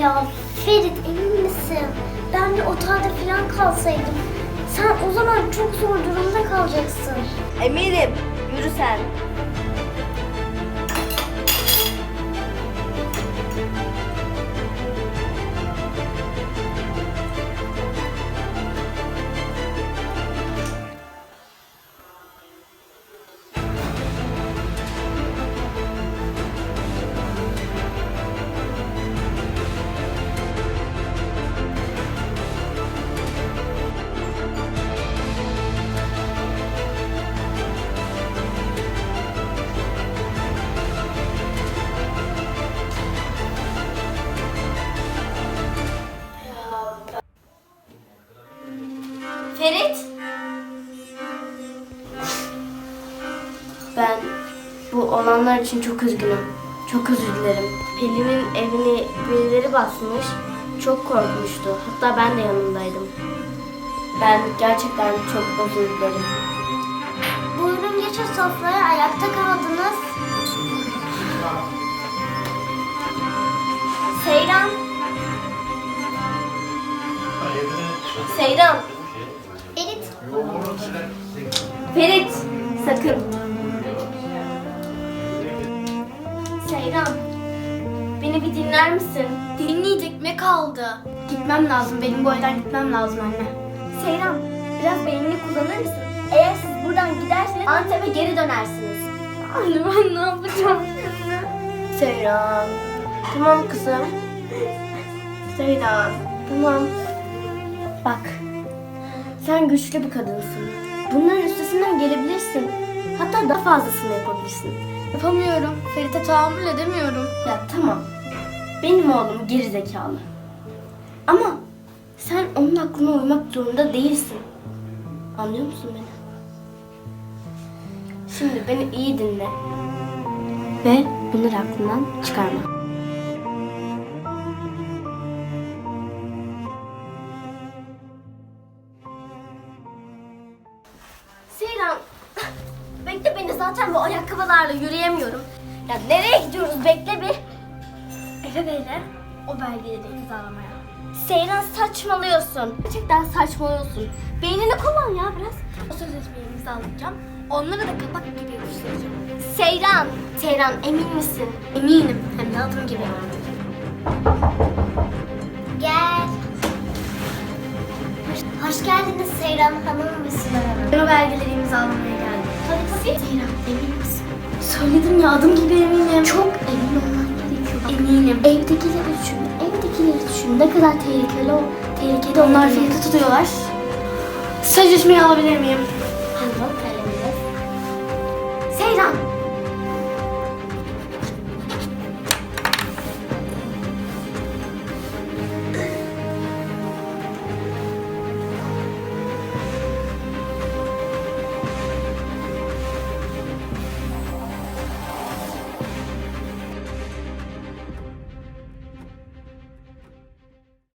Ya Ferit emin misin? Ben bir otelde falan kalsaydım. Sen o zaman çok zor durumda kalacaksın. Eminim. Yürü sen. Ferit. Ben bu olanlar için çok üzgünüm. Çok özür dilerim. Pelin'in evini birileri basmış. Çok korkmuştu. Hatta ben de yanındaydım. Ben gerçekten çok özür dilerim. Buyurun geçin sofraya ayakta kaldınız. Seyran. Seyran. Ferit Ferit. Sakın. Seyran. Beni bir dinler misin? Dinleyecek ne kaldı? Gitmem lazım. Benim bu evden gitmem lazım anne. Seyran. Biraz beynini kullanır mısın? Eğer siz buradan giderseniz Antep'e geri dönersiniz. Anne ben ne yapacağım şimdi? Seyran. Tamam kızım. Seyran. Tamam. Bak. Sen güçlü bir kadınsın. Bunların üstesinden gelebilirsin. Hatta daha fazlasını yapabilirsin. Yapamıyorum. Ferit'e tahammül edemiyorum. Ya tamam. Benim oğlum geri zekalı. Ama sen onun aklına uymak zorunda değilsin. Anlıyor musun beni? Şimdi beni iyi dinle. Ve bunları aklından çıkarma. Seyran, bekle beni zaten bu ayakkabılarla yürüyemiyorum. Ya nereye gidiyoruz bekle bir. Eve böyle o belgeleri imzalamaya. Seyran saçmalıyorsun. Gerçekten saçmalıyorsun. Beynini kullan ya biraz. O sözleşmeyi imzalayacağım. Onları da kapak gibi yapıştıracağım. Seyran, Seyran emin misin? Eminim. Hem de adım gibi. O belgeleri imzalamaya geldim. Tabii tabii. Seyran emin misin? Söyledim ya adım gibi eminim. Çok emin olman gerekiyor. eminim. Evdekileri düşün. Evdekileri düşün. Ne kadar tehlikeli o. Tehlikeli Onlar. Ferit'i tutuyorlar. Sözleşmeyi alabilir miyim?